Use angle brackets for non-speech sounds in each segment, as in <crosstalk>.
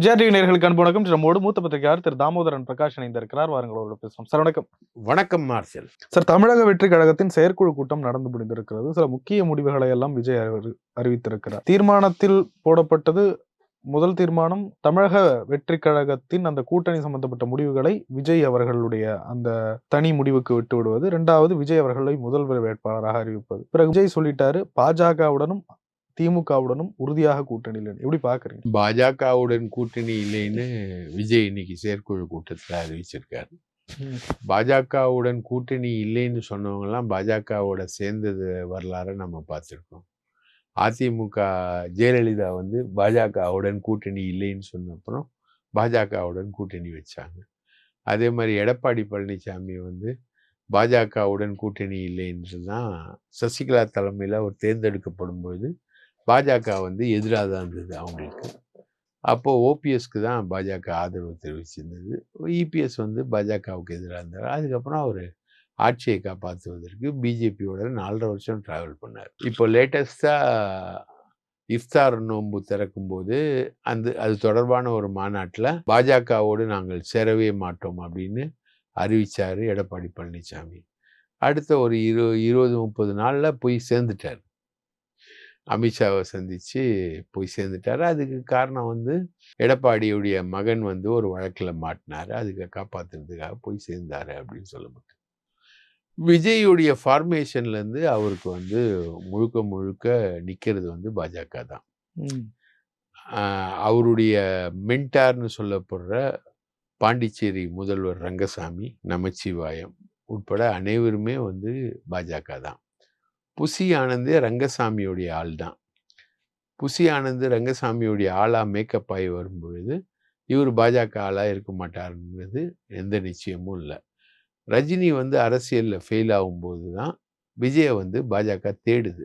GRT நேர்களுக்கு அன்பு வணக்கம். நம்மோடு மூத்த பத்திரிகையாளர் திரு தாமோதரன் பிரகாஷ் இணைந்திருக்கிறார். வாருங்களோட பேசலாம் சார் வணக்கம். வணக்கம் மார்ஷல். சார் தமிழக வெற்றி கழகத்தின் செயற்குழு கூட்டம் நடந்து முடிந்திருக்கிறது. சில முக்கிய முடிவுகளை எல்லாம் விஜய் அறி- அறிவித்திருக்கிறார். தீர்மானத்தில் போடப்பட்டது முதல் தீர்மானம் தமிழக வெற்றி கழகத்தின் அந்த கூட்டணி சம்பந்தப்பட்ட முடிவுகளை விஜய் அவர்களுடைய அந்த தனி முடிவுக்கு விட்டு விடுவது இரண்டாவது விஜய் அவர்களை முதல்வர் வேட்பாளராக அறிவிப்பது. பிறகு விஜய் சொல்லிட்டாரு பாஜகவுடனும் திமுகவுடனும் உறுதியாக கூட்டணியில் எப்படி பாக்குறீங்க பாஜகவுடன் கூட்டணி இல்லைன்னு விஜய் இன்னைக்கு செயற்குழு கூட்டத்தில் அறிவிச்சிருக்காரு. பாஜகவுடன் கூட்டணி இல்லைன்னு சொன்னவங்கலாம் பாஜகவோட சேர்ந்தது வரலாறு நம்ம பார்த்துருக்கோம். அதிமுக ஜெயலலிதா வந்து பாஜகவுடன் கூட்டணி இல்லைன்னு சொன்ன அப்புறம் பாஜகவுடன் கூட்டணி வச்சாங்க. அதே மாதிரி எடப்பாடி பழனிசாமி வந்து பாஜகவுடன் கூட்டணி இல்லைன்னு தான் சசிகலா தலைமையில் அவர் தேர்ந்தெடுக்கப்படும் பொழுது பாஜக வந்து எதிராக தான் இருந்தது அவங்களுக்கு. அப்போது ஓபிஎஸ்க்கு தான் பாஜக ஆதரவு தெரிவிச்சிருந்தது. இபிஎஸ் வந்து பாஜகவுக்கு எதிராக இருந்தார். அதுக்கப்புறம் அவர் ஆட்சியை காப்பாற்றுவதற்கு பிஜேபியோட நாலரை வருஷம் ட்ராவல் பண்ணார். இப்போ லேட்டஸ்ட்டாக இஃப்தார் நோன்பு திறக்கும்போது அந்த அது தொடர்பான ஒரு மாநாட்டில் பாஜகவோடு நாங்கள் சேரவே மாட்டோம் அப்படின்னு அறிவித்தார் எடப்பாடி பழனிசாமி அடுத்த ஒரு இரு இருபது முப்பது நாளில் போய் சேர்ந்துட்டார். அமித்ஷாவை சந்தித்து போய் சேர்ந்துட்டார். அதுக்கு காரணம் வந்து எடப்பாடியுடைய மகன் வந்து ஒரு வழக்கில் மாட்டினார். அதுக்கு காப்பாற்றுறதுக்காக போய் சேர்ந்தார் அப்படின்னு சொல்ல முடியும். விஜயுடைய ஃபார்மேஷன்லேருந்து அவருக்கு வந்து முழுக்க முழுக்க நிற்கிறது வந்து பாஜக தான். அவருடைய மென்டார்னு சொல்லப்படுற பாண்டிச்சேரி முதல்வர் ரங்கசாமி நமச்சிவாயம் உட்பட அனைவருமே வந்து பாஜக தான். புசி ஆனந்தே ரங்கசாமியுடைய ஆள் தான். புசி ஆனந்த் ரங்கசாமியுடைய ஆளாக மேக்கப் ஆகி வரும்பொழுது இவர் பாஜக ஆளாக இருக்க மாட்டாருங்கிறது எந்த நிச்சயமும் இல்லை. ரஜினி வந்து அரசியலில் ஃபெயில் ஆகும்போது தான் விஜயை வந்து பாஜக தேடுது.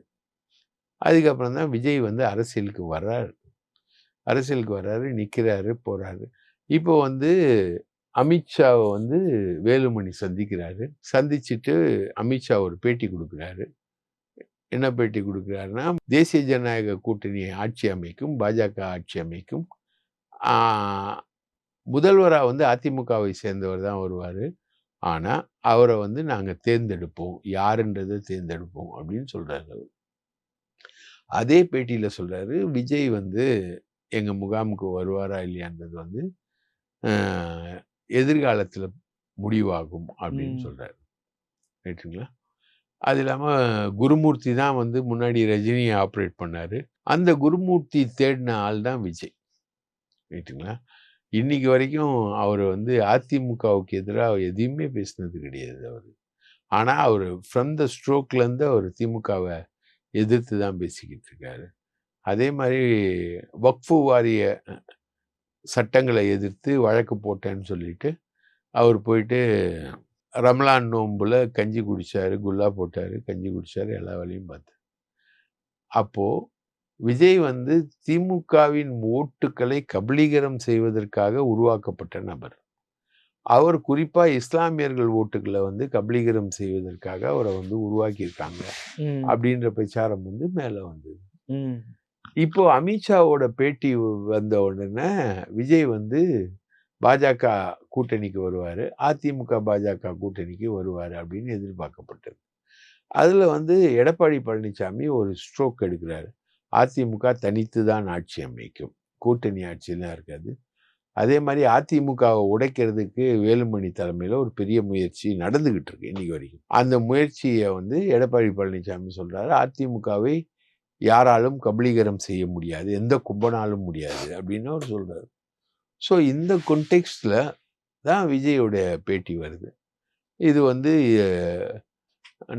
அதுக்கப்புறம் தான் விஜய் வந்து அரசியலுக்கு வர்றாரு. அரசியலுக்கு வர்றாரு நிற்கிறாரு போகிறாரு இப்போ வந்து அமித்ஷாவை வந்து வேலுமணி சந்திக்கிறாரு. சந்திச்சுட்டு அமித்ஷா ஒரு பேட்டி கொடுக்குறாரு. என்ன பேட்டி கொடுக்குறாருன்னா தேசிய ஜனநாயக கூட்டணி ஆட்சி அமைக்கும் பாஜக ஆட்சி அமைக்கும். முதல்வராக வந்து அதிமுகவை சேர்ந்தவர் தான் வருவார். ஆனால் அவரை வந்து நாங்கள் தேர்ந்தெடுப்போம். யாருன்றதை தேர்ந்தெடுப்போம் அப்படின்னு சொல்கிறாரு அதே பேட்டியில் சொல்கிறாரு விஜய் வந்து எங்கள் முகாமுக்கு வருவாரா இல்லையான்றது வந்து எதிர்காலத்தில் முடிவாகும் அப்படின்னு. சொல்கிறாரு ரைட்டுங்களா அது இல்லாமல் குருமூர்த்தி தான் வந்து முன்னாடி ரஜினியை ஆப்ரேட் பண்ணார். அந்த குருமூர்த்தி தேடின ஆள் தான் விஜய். ரைட்டுங்களா இன்னைக்கு வரைக்கும் அவர் வந்து அதிமுகவுக்கு எதிராக எதையுமே பேசினது கிடையாது அவர். ஆனால் அவர் ஃப்ரம் த ஸ்ட்ரோக்லேருந்து அவர் திமுகவை எதிர்த்து தான் பேசிக்கிட்டு இருக்காரு. அதே மாதிரி வக்ஃபு வாரிய சட்டங்களை எதிர்த்து வழக்கு போட்டேன்னு சொல்லிட்டு அவர் போயிட்டு ரம்லான் நோம்புல கஞ்சி குடிச்சாரு குல்லா போட்டாரு கஞ்சி குடிச்சாரு எல்லா வேலையும் பார்த்தாரு அப்போ விஜய் வந்து திமுகவின் ஓட்டுக்களை கபலீகரம் செய்வதற்காக உருவாக்கப்பட்ட நபர். அவர் குறிப்பா இஸ்லாமியர்கள் ஓட்டுக்களை வந்து கபலீகரம் செய்வதற்காக அவரை வந்து உருவாக்கியிருக்காங்க அப்படின்ற பிரச்சாரம் வந்து மேல வந்தது. இப்போ அமித்ஷாவோட பேட்டி வந்த உடனே விஜய் வந்து பாஜக கூட்டணிக்கு வருவார். அதிமுக பாஜக கூட்டணிக்கு வருவார் அப்படின்னு எதிர்பார்க்கப்பட்டது. அதில் வந்து எடப்பாடி பழனிசாமி ஒரு ஸ்ட்ரோக் எடுக்கிறாரு. அதிமுக தனித்து தான் ஆட்சி அமைக்கும். கூட்டணி ஆட்சியெல்லாம் இருக்காது. அதே மாதிரி அதிமுகவை உடைக்கிறதுக்கு வேலுமணி தலைமையில் ஒரு பெரிய முயற்சி நடந்துக்கிட்டு இருக்கு இன்னைக்கு வரைக்கும். அந்த முயற்சியை வந்து எடப்பாடி பழனிசாமி சொல்கிறாரு அதிமுகவை யாராலும் கபலீகரம் செய்ய முடியாது. எந்த கும்பனாலும் முடியாது அப்படின்னு அவர் சொல்கிறார் ஸோ இந்த கொன்டெக்ஸ்டில் தான் விஜயோடைய பேட்டி வருது. இது வந்து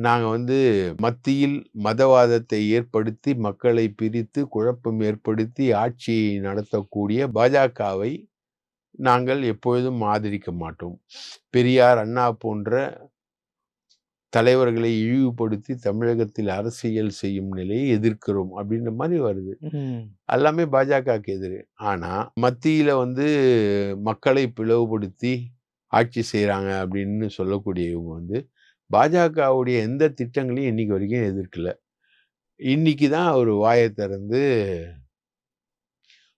நாங்கள் வந்து மத்தியில் மதவாதத்தை ஏற்படுத்தி மக்களை பிரித்து குழப்பம் ஏற்படுத்தி ஆட்சியை நடத்தக்கூடிய பாஜகவை நாங்கள் எப்பொழுதும் ஆதரிக்க மாட்டோம். பெரியார் அண்ணா போன்ற தலைவர்களை இழிவுபடுத்தி தமிழகத்தில் அரசியல் செய்யும் நிலையை எதிர்க்கிறோம் அப்படின்ற மாதிரி வருது. எல்லாமே பாஜகவுக்கு எதிர். ஆனா மத்தியில வந்து மக்களை பிளவுபடுத்தி ஆட்சி செய்கிறாங்க அப்படின்னு சொல்லக்கூடிய இவங்க வந்து பாஜகவுடைய எந்த திட்டங்களையும் இன்னைக்கு வரைக்கும் எதிர்க்கல. இன்னைக்கு தான் அவர் வாயை திறந்து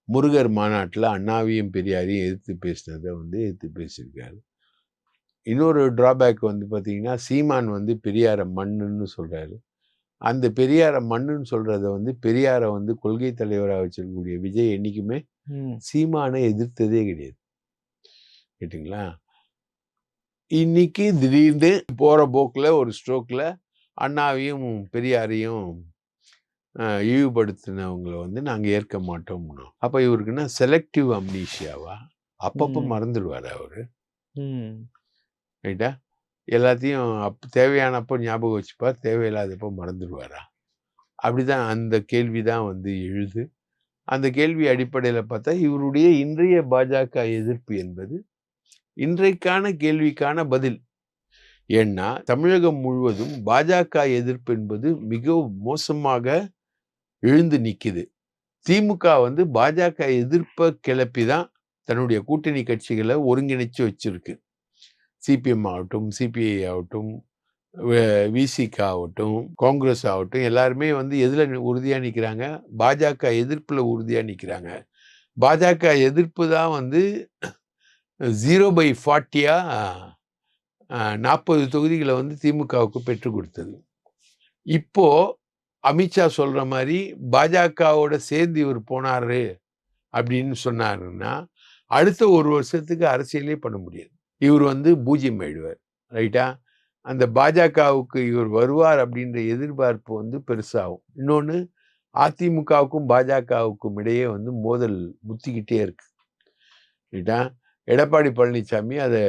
முருகர் மாநாட்டில் அண்ணாவையும் பெரியாரையும் எதிர்த்து பேசினதை வந்து எதிர்த்து பேசியிருக்காரு. இன்னொரு டிராபேக் வந்து பார்த்தீங்கன்னா சீமான் வந்து பெரியாரை மண்ணுன்னு சொல்றாரு. அந்த பெரியாரை மண்ணுன்னு சொல்றத வந்து பெரியாரை வந்து கொள்கை தலைவராக வச்சிருக்கக்கூடிய விஜய் என்னைக்குமே ம். சீமானை எதிர்த்ததே கிடையாது. கேட்டிங்களா? இன்னைக்கு திடீர்னு போற போக்குல ஒரு ஸ்ட்ரோக்ல அண்ணாவையும் பெரியாரையும் இழிவுபடுத்தினவங்களை வந்து நாங்க ஏற்க மாட்டோம்னு அப்ப இவருக்குன்னா செலக்டிவ் அம்னீஷியாவா அப்பப்போ. மறந்துடுவாரு அவரு. ரைட்டா? எல்லாத்தையும் அப் தேவையானப்போ ஞாபகம் வச்சுப்பார் தேவையில்லாதப்போ மறந்துடுவாரா அப்படிதான் அந்த கேள்வி தான் வந்து எழுது. அந்த கேள்வி அடிப்படையில் பார்த்தா இவருடைய இன்றைய பாஜக எதிர்ப்பு என்பது இன்றைக்கான கேள்விக்கான பதில். ஏன்னா தமிழகம் முழுவதும் பாஜக எதிர்ப்பு என்பது மிக மோசமாக எழுந்து நிற்கிது திமுக வந்து பாஜக எதிர்ப்பை கிளப்பி தான் தன்னுடைய கூட்டணி கட்சிகளை ஒருங்கிணைச்சு வச்சிருக்கு. சிபிஎம் ஆகட்டும் சிபிஐ ஆகட்டும் விசிகா ஆகட்டும் காங்கிரஸ் ஆகட்டும் எல்லாருமே வந்து எதில் உறுதியாக நிற்கிறாங்க பாஜக எதிர்ப்பில் உறுதியாக நிற்கிறாங்க பாஜக எதிர்ப்பு தான் வந்து ஜீரோ பை ஃபார்ட்டியாக நாற்பது தொகுதிகளை வந்து திமுகவுக்கு பெற்றுக் கொடுத்தது. இப்போது அமித்ஷா சொல்கிற மாதிரி பாஜகவோட சேர்ந்து இவர் போனாரு அப்படின்னு சொன்னாருன்னா அடுத்த ஒரு வருஷத்துக்கு அரசியலே பண்ண முடியாது. இவர் வந்து பூஜ்யம் ஆயிடுவார். ரைட்டா அந்த பாஜகவுக்கு இவர் வருவார் அப்படின்ற எதிர்பார்ப்பு வந்து பெருசாகும். இன்னொன்று அதிமுகவுக்கும் பாஜகவுக்கும் இடையே வந்து மோதல் முத்திக்கிட்டே இருக்கு. ரைட்டா எடப்பாடி பழனிசாமி அதை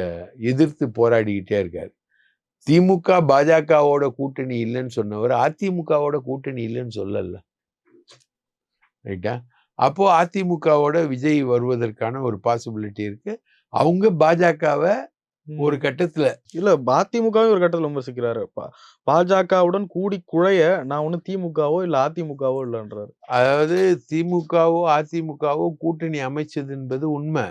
எதிர்த்து போராடிக்கிட்டே இருக்கார். திமுக பாஜகவோட கூட்டணி இல்லைன்னு சொன்னவர் அதிமுகவோட கூட்டணி இல்லைன்னு சொல்லல. ரைட்டா அப்போ அதிமுகவோட விஜய் வருவதற்கான ஒரு பாசிபிலிட்டி இருக்கு. அவங்க பாஜகவை ஒரு கட்டத்துல இல்ல அதிமுகவே ஒரு கட்டத்துல விமர்சிக்கிறாரு. பா- பாஜகவுடன் கூடி குழைய நான் ஒண்ணு திமுகவோ இல்ல அதிமுகவோ இல்லைன்றாரு. அதாவது திமுகவோ அதிமுகவோ கூட்டணி அமைச்சது என்பது உண்மை.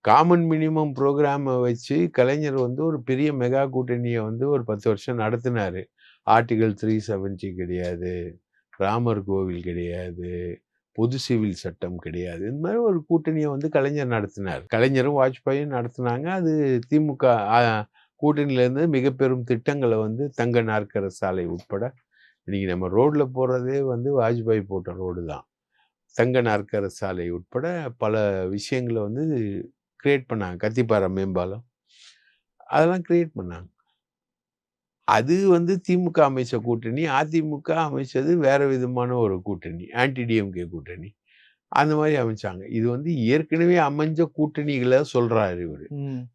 காமன் மினிமம் ப்ரோக்ராமை வச்சு கலைஞர் வந்து ஒரு பெரிய மெகா கூட்டணியை வந்து ஒரு பத்து வருஷம் நடத்தினாரு. ஆர்டிகல் த்ரீ செவன்ட்டி கிடையாது. ராமர் கோவில் கிடையாது. பொது சிவில் சட்டம் கிடையாது. இந்த மாதிரி ஒரு கூட்டணியை வந்து கலைஞர் நடத்தினார். கலைஞரும் வாஜ்பாயும் நடத்தினாங்க. அது திமுக கூட்டணியிலேருந்து மிக பெரும் திட்டங்களை வந்து தங்க நாற்கர சாலை உட்பட இன்றைக்கி நம்ம ரோட்டில் போகிறதே வந்து வாஜ்பாய் போட்ட ரோடு தான். தங்க நாற்கர சாலை உட்பட பல விஷயங்களை வந்து கிரியேட் பண்ணாங்க. கத்திப்பாறை மேம்பாலம். அதெல்லாம் கிரியேட் பண்ணாங்க. அது வந்து திமுக அமைச்ச கூட்டணி அதிமுக அமைச்சது வேற விதமான ஒரு கூட்டணி ஆன்டி டிஎம்கே கூட்டணி. அந்த மாதிரி அமைச்சாங்க. இது வந்து ஏற்கனவே அமைஞ்ச கூட்டணிகளை சொல்றாரு இவரு.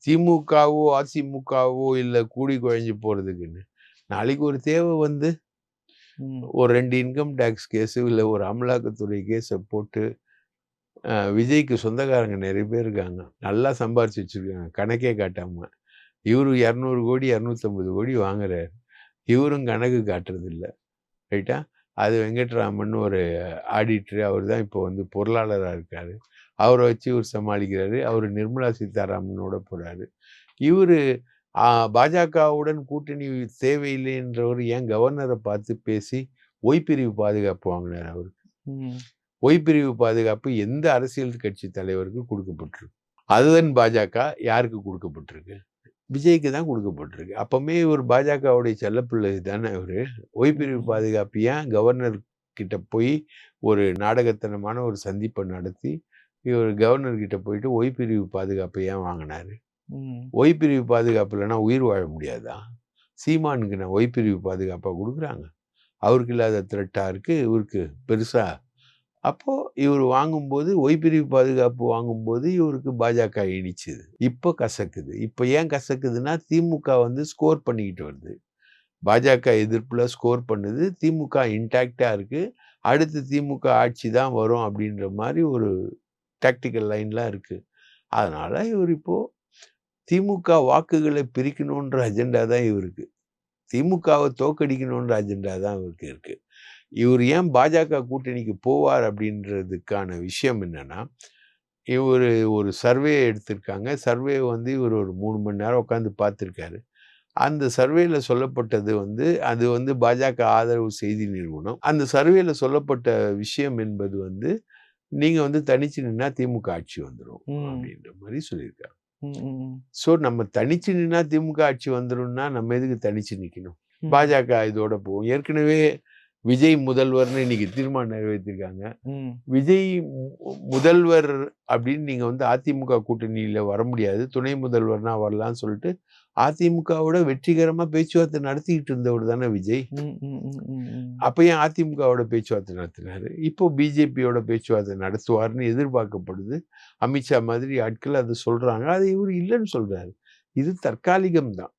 திமுகவோ அதிமுகவோ இல்லை கூடி குழஞ்சு போறதுக்குன்னு. நாளைக்கு ஒரு தேவை வந்து. ஒரு ரெண்டு இன்கம் டேக்ஸ் கேஸு இல்லை ஒரு அமலாக்கத்துறை கேஸை போட்டு விஜய்க்கு சொந்தக்காரங்க நிறைய பேர் இருக்காங்க. நல்லா சம்பாரிச்சு வச்சிருக்காங்க. கணக்கே காட்டாம. இவரு இரநூறு கோடி இரநூத்தம்பது கோடி வாங்குறாரு. இவரும் கணக்கு காட்டுறது இல்லை ரைட்டா அது வெங்கட்ராமன் ஒரு ஆடிட்டர் அவர் தான் இப்போ வந்து பொருளாளராக இருக்காரு. அவரை வச்சு இவர் சமாளிக்கிறாரு. அவர் நிர்மலா சீதாராமனோட போறாரு. இவர் பாஜகவுடன் கூட்டணி தேவையில்லைன்றவர் ஏன் கவர்னரை பார்த்து பேசி ஒய்பிரிவு பாதுகாப்பு வாங்கினார் அவர்? ம். ஒய்பிரிவு பாதுகாப்பு எந்த அரசியல் கட்சி தலைவருக்கு கொடுக்கப்பட்டிருக்கு? அதுதான் பாஜக யாருக்கு கொடுக்கப்பட்டிருக்கு? விஜய்க்கு தான் கொடுக்கப்பட்டிருக்கு. அப்பவுமே இவர் பாஜகவுடைய செல்லப்பிள்ளை தானே இவர் ஒய்பிரிவு பாதுகாப்பு ஏன் கவர்னர் கிட்ட போய் ஒரு நாடகத்தனமான ஒரு சந்திப்பை நடத்தி இவர் கவர்னர் கிட்ட போயிட்டு ஒய்பிரிவு பாதுகாப்பை ஏன் வாங்கினாரு? ம். ஒய்பிரிவு பாதுகாப்பு இல்லைன்னா உயிர் வாழ முடியாதா? சீமானுக்கு நான் ஒய்பிரிவு பாதுகாப்பாக கொடுக்குறாங்க. அவருக்கு இல்லாத த்ரெட்டாக இருக்குது இவருக்கு பெருசா அப்போது இவர் வாங்கும்போது ஒய்பிரிவு பாதுகாப்பு வாங்கும்போது இவருக்கு பாஜக இனிச்சுது இப்போ கசக்குது. இப்போ ஏன் கசக்குதுன்னா திமுக வந்து ஸ்கோர் பண்ணிக்கிட்டு வருது. பாஜக எதிர்ப்பில் ஸ்கோர் பண்ணுது. திமுக இன்டாக்டாக இருக்குது அடுத்து திமுக ஆட்சி தான் வரும் அப்படின்ற மாதிரி ஒரு டாக்டிக்கல் லைன்லாம் இருக்குது அதனால் இவர் இப்போது திமுக வாக்குகளை பிரிக்கணுன்ற அஜெண்டா தான் இவருக்கு. திமுகவை தோக்கடிக்கணுன்ற அஜெண்டா தான் இவருக்கு இருக்குது இவர் ஏன் பாஜக கூட்டணிக்கு போவார் அப்படின்றதுக்கான விஷயம் என்னன்னா இவர் ஒரு சர்வே எடுத்திருக்காங்க சர்வே வந்து இவர் ஒரு மூணு மணி நேரம் உட்காந்து பார்த்துருக்காரு அந்த சர்வேல சொல்லப்பட்டது வந்து அது வந்து பாஜக ஆதரவு செய்தி நிறுவனம் அந்த சர்வேல சொல்லப்பட்ட விஷயம் என்பது வந்து நீங்க வந்து தனிச்சு நின்னா திமுக ஆட்சி வந்துடும். அப்படின்ற மாதிரி சொல்லியிருக்காரு. ஸோ நம்ம தனிச்சு நின்னா திமுக ஆட்சி வந்துரும்னா நம்ம எதுக்கு தனிச்சு நிக்கணும் ம். பாஜக இதோட போகும் ஏற்கனவே விஜய் முதல்வர்னு இன்னைக்கு தீர்மானம் நிறைவேற்றிருக்காங்க. விஜய் முதல்வர் அப்படின்னு நீங்க வந்து அதிமுக கூட்டணியில வர முடியாது. துணை முதல்வர்னா வரலாம்னு சொல்லிட்டு அதிமுகவோட வெற்றிகரமா பேச்சுவார்த்தை நடத்திக்கிட்டு இருந்தவர் தானே விஜய். அப்ப ஏன் அதிமுகவோட பேச்சுவார்த்தை நடத்தினாரு? இப்போ பிஜேபியோட பேச்சுவார்த்தை நடத்துவார்னு எதிர்பார்க்கப்படுது. அமித்ஷா மாதிரி ஆட்கள் அதை சொல்றாங்க. அது இவர் இல்லைன்னு சொல்றாரு. இது தற்காலிகம் தான்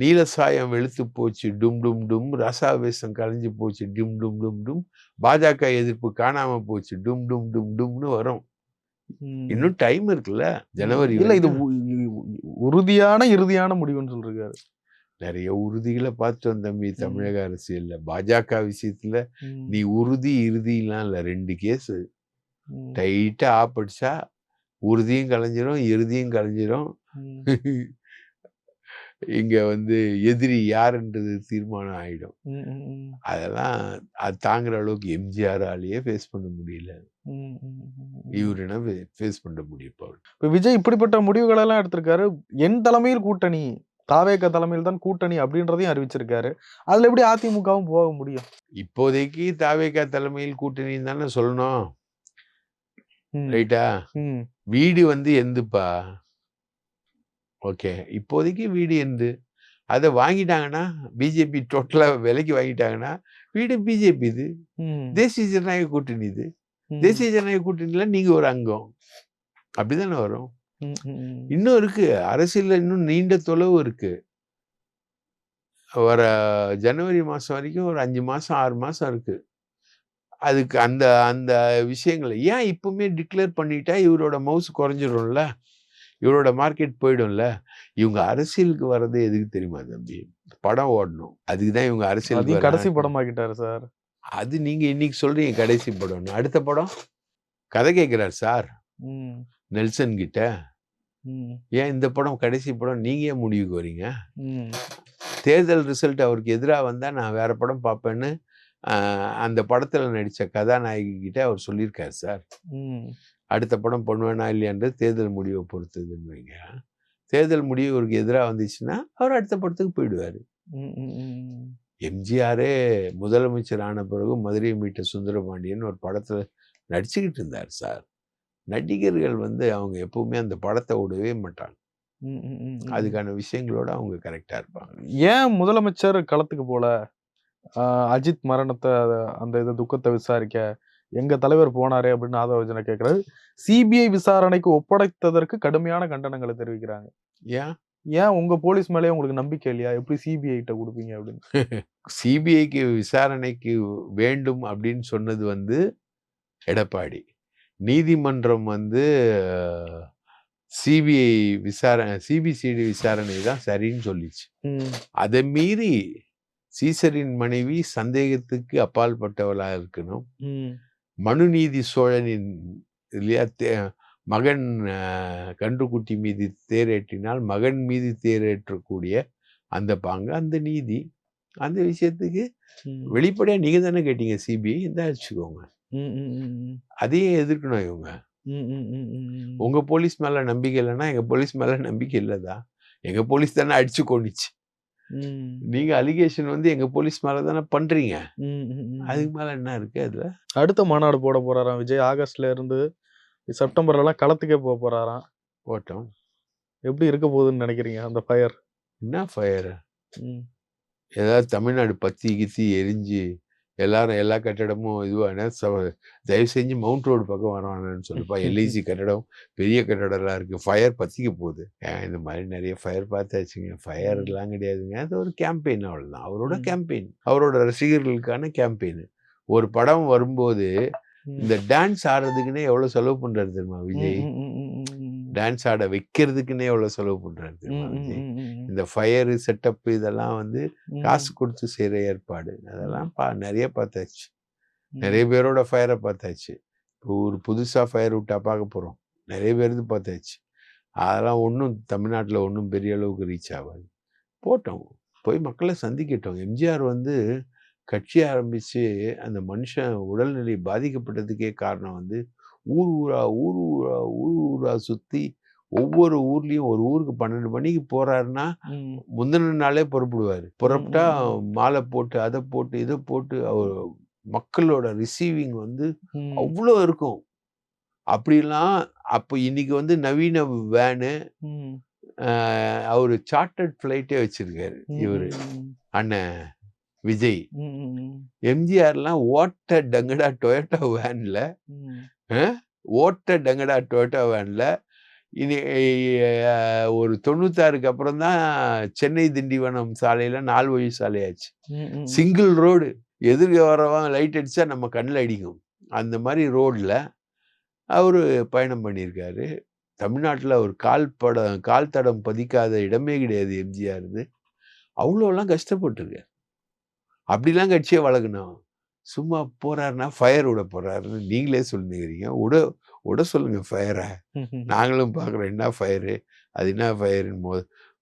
நீலசாயம் வெளுத்து போச்சு டும் டும் டும். ரசாவேசம் கலைஞ்சு போச்சு டும் டும் டும் டும். பாஜக எதிர்ப்பு காணாம போச்சு டும் டும் டும் டும்னு வரும். இன்னும் டைம் இருக்குல்ல? ஜனவரி இல்ல இது உறுதியான இறுதியான முடிவுன்னு சொல்றாரு நிறைய உறுதிகளை பார்த்தோம் தம்பி தமிழக அரசியல்ல. பாஜக விஷயத்துல. நீ உறுதி இறுதிலாம் இல்ல ரெண்டு கேஸ். டைட்டா ஆப்படிச்சா உறுதியும் கலைஞ்சிரும் இறுதியும் கலைஞ்சிரும். <laughs> இங்க வந்து எதிரி யாருன்றது தீர்மானம் ஆயிடும். ம், ம், ம். அதெல்லாம் அது தாங்குற அளவுக்கு எம்ஜிஆராலேயே ஃபேஸ் பண்ண முடியல. இவருனா ஃபேஸ் பண்ண முடியும் இப்போ விஜய் இப்படிப்பட்ட முடிவுகள் எல்லாம் எடுத்திருக்காரு. என் தலைமையில் கூட்டணி தாவேக தலைமையில் தான் கூட்டணி அப்படின்றதையும் அறிவிச்சிருக்காரு. அதுல எப்படி அதிமுகவும் போக முடியும்? இப்போதைக்கு தாவேகா தலைமையில் கூட்டணின்னு தானே சொல்லணும். ரைட்டா. வீடு வந்து எந்துப்பா? ஓகே. இப்போதைக்கு வீடு எந்து? அதை வாங்கிட்டாங்கன்னா பிஜேபி டோட்டலா விலைக்கு வாங்கிட்டாங்கன்னா வீடு பிஜேபி இது. தேசிய ஜனநாயக கூட்டணி இது. தேசிய ஜனநாயக கூட்டணியில நீங்க ஒரு அங்கம். அப்படிதானே வரும். இன்னும் இருக்கு. அரசியல்ல இன்னும் நீண்ட தொலைவு இருக்கு. வர ஜனவரி மாசம் வரைக்கும் ஒரு அஞ்சு மாசம் ஆறு மாசம் இருக்கு. அதுக்கு அந்த அந்த விஷயங்களை ஏன் இப்பவுமே டிக்ளேர் பண்ணிட்டா இவரோட மவுஸ் குறைஞ்சிரும்ல இவரோட மார்க்கெட் போயிடும்ல. இவங்க அரசியலுக்கு வர்றது எதுக்கு தெரியுமா தம்பி? படம் ஓடணும். அதுக்கு தான் இவங்க அரசியல் கடைசி படமாக்கிட்டாரு சார். அது நீங்க இன்னைக்கு சொல்றீங்க கடைசி படம்னு அடுத்த படம்? கதை கேட்கிறார் சார். நெல்சன் கிட்ட. ஏன் இந்த படம் கடைசி படம்? நீங்க ஏன் முடிவுக்கு வரீங்க. தேர்தல் ரிசல்ட் அவருக்கு எதிராக வந்தா நான் வேற படம் பார்ப்பேன்னு அந்த படத்துல நடிச்ச கதாநாயகி கிட்ட அவர் சொல்லியிருக்காரு சார். அடுத்த படம் பண்ணுவேனா இல்லையான்றது தேர்தல் முடிவை பொறுத்ததுன்னு வைங்க. தேர்தல் முடிவு இவருக்கு எதிராக வந்துச்சுன்னா அவர் அடுத்த படத்துக்கு போயிடுவாரு. எம்ஜிஆரே முதலமைச்சர் ஆன பிறகு மதுரை மீட்ட சுந்தரபாண்டியன் ஒரு படத்துல நடிச்சுக்கிட்டு இருந்தார் சார். நடிகர்கள் வந்து அவங்க எப்பவுமே அந்த படத்தை விடவே மாட்டாங்க. அதுக்கான விஷயங்களோட அவங்க கரெக்டா இருப்பாங்க. ஏன் முதலமைச்சர் களத்துக்கு போல? அஜித் மரணத்தை அத- அந்த இது துக்கத்தை விசாரிக்க எங்க தலைவர் போனாரே அப்படின்னு ஆதவஜன கேட்கிறாரு சிபிஐ விசாரணைக்கு ஒப்படைத்ததற்கு கடுமையான கண்டனங்களை தெரிவிக்கிறாங்க. ஏன்? ஏன் உங்க போலீஸ் மேலே உங்களுக்கு நம்பிக்கை இல்லையா? எப்படி சிபிஐ கிட்ட கொடுப்பீங்க அப்படின்னு? <laughs> சிபிஐக்கு விசாரணைக்கு வேண்டும் அப்படின்னு சொன்னது வந்து எடப்பாடி. நீதிமன்றம் வந்து சிபிஐ விசாரணை சிபிசிஐடி விசாரணை தான் சரின்னு சொல்லிச்சு. அதை மீறி சீசரின் மனைவி சந்தேகத்துக்கு அப்பாற்பட்டவளா இருக்கணும். ம், மனுநீதி சோழனின் இல்லையா தே- மகன் கன்றுக்குட்டி மீது தேரேற்றினால் மகன் மீது தேரேற்றக்கூடிய அந்த பாங்க அந்த நீதி. அந்த விஷயத்துக்கு ம், வெளிப்படையா நீங்க தானே கேட்டீங்க சிபிஐ. இந்த வச்சுக்கோங்க. ம், ம், ம், ம், அதையே எதிர்க்கணும் இவங்க. ம், ம், ம், ம், ம். உங்க போலீஸ் மேல நம்பிக்கை இல்லைன்னா எங்க போலீஸ் மேல நம்பிக்கை இல்லதா? எங்க போலீஸ் தானே அடிச்சு கொண்டுச்சு நீங்க அலிகேஷன் வந்து எங்க போலீஸ் மேல தானே பண்றீங்க. அதுக்கு மேல என்ன இருக்கு அதுல? அடுத்த மாநாடு போட போறாராம் விஜய். ஆகஸ்ட்ல இருந்து செப்டம்பர்ல எல்லாம் களத்துக்கே போக போறாராம். ஓட்டம் எப்படி இருக்க போகுதுன்னு நினைக்கிறீங்க அந்த ஃபயர் என்ன ஃபயர் ஏதாவது தமிழ்நாடு பத்தி கித்தி எரிஞ்சு எல்லாரும் எல்லா கட்டடமும் இதுவான தயவு செஞ்சு மவுண்ட் ரோடு பக்கம் வரவானு சொல்லுப்பா எல்ஐசி <laughs> கட்டடம் பெரிய கட்டடம்லாம் இருக்கு. ஃபயர் பத்திக்க போகுது. இந்த மாதிரி நிறைய ஃபயர் பார்த்தாச்சுங்க. ஃபயர் எல்லாம் கிடையாதுங்க. அது ஒரு கேம்பெயின் அவ்வளவுதான். அவரோட. கேம்பெயின் அவரோட ரசிகர்களுக்கான கேம்பெயின் ஒரு படம் வரும்போது இந்த டான்ஸ் ஆடுறதுக்குன்னே எவ்வளவு செலவு பண்றாரு தெரியுமா விஜய்? டான்ஸ் ஆட வைக்கிறதுக்குன்னே எவ்வளவு செலவு விஜய்? இந்த ஃபயர் செட்டப் இதெல்லாம் வந்து காசு கொடுத்து செய்யற ஏற்பாடு. அதெல்லாம் பா நிறைய பார்த்தாச்சு. நிறைய பேரோட ஃபயரை பார்த்தாச்சு. இப்போ ஒரு புதுசா ஃபயர் விட்டா பார்க்க போறோம். நிறைய பேருந்து பார்த்தாச்சு. அதெல்லாம் ஒன்றும் தமிழ்நாட்டில் ஒன்றும் பெரிய அளவுக்கு ரீச் ஆகாது. போட்டோம். போய் மக்களை சந்திக்கட்டும். எம்ஜிஆர் வந்து கட்சி ஆரம்பிச்சு அந்த மனுஷன் உடல்நிலை பாதிக்கப்பட்டதுக்கே காரணம் வந்து ஊர் ஊரா ஊர் ஊரா ஊர் ஊரா சுத்தி ஒவ்வொரு ஊர்லயும் ஒரு ஊருக்கு பன்னெண்டு மணிக்கு போறாருன்னா ம். முந்தின நாளே புறப்படுவாரு புறப்பட்டா. மாலை போட்டு அதை போட்டு இதை போட்டு அவர் மக்களோட ரிசீவிங் வந்து. அவ்வளோ இருக்கும் அப்படிலாம் அப்போ இன்னைக்கு வந்து நவீன வேனு. அவர் சார்ட்டர்ட் ஃப்ளைட்டே வச்சிருக்காரு இவர். அண்ணன் விஜய். எம்ஜிஆர்லாம் ஓட்ட டங்கடா டொயோட்டா வேன்ல. ஓட்ட டங்கடா டொயோட்டா வேன்ல. இனி ஒரு தொண்ணூத்தாறுக்கு அப்புறம் தான் சென்னை திண்டிவனம் சாலையில நாலு வழி சாலையாச்சு. Single road. எதிர்க்க வரவன் லைட் அடிச்சா நம்ம கண்ணில் அடிக்கும். அந்த மாதிரி ரோட்ல அவரு பயணம் பண்ணியிருக்காரு. தமிழ்நாட்டில் ஒரு கால் படம் கால் தடம் பதிக்காத இடமே கிடையாது எம்ஜிஆர் இது அவ்வளோலாம் கஷ்டப்பட்டிருக்காரு. அப்படிலாம் கட்சியை வளர்க்கணும் சும்மா போறாருன்னா ஃபயர் விட போறாருன்னு நீங்களே சொல்லுங்கிறீங்க விட விட சொல்லுங்க ஃபயரை. நாங்களும் பார்க்குறோம் என்ன ஃபயரு அது என்ன ஃபயருன்னு மொ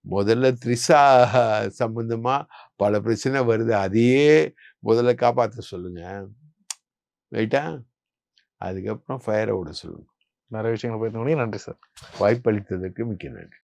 முதல்ல த்ரிஷா சம்பந்தமா பல பிரச்சனை வருது. அதையே முதல்ல காப்பாற்ற சொல்லுங்க. ரைட்டா அதுக்கப்புறம் ஃபயரை விட சொல்லுங்க. நிறைய விஷயங்கள் போயிருந்தோம் நன்றி சார். வாய்ப்பளித்ததற்கு மிக்க நன்றி.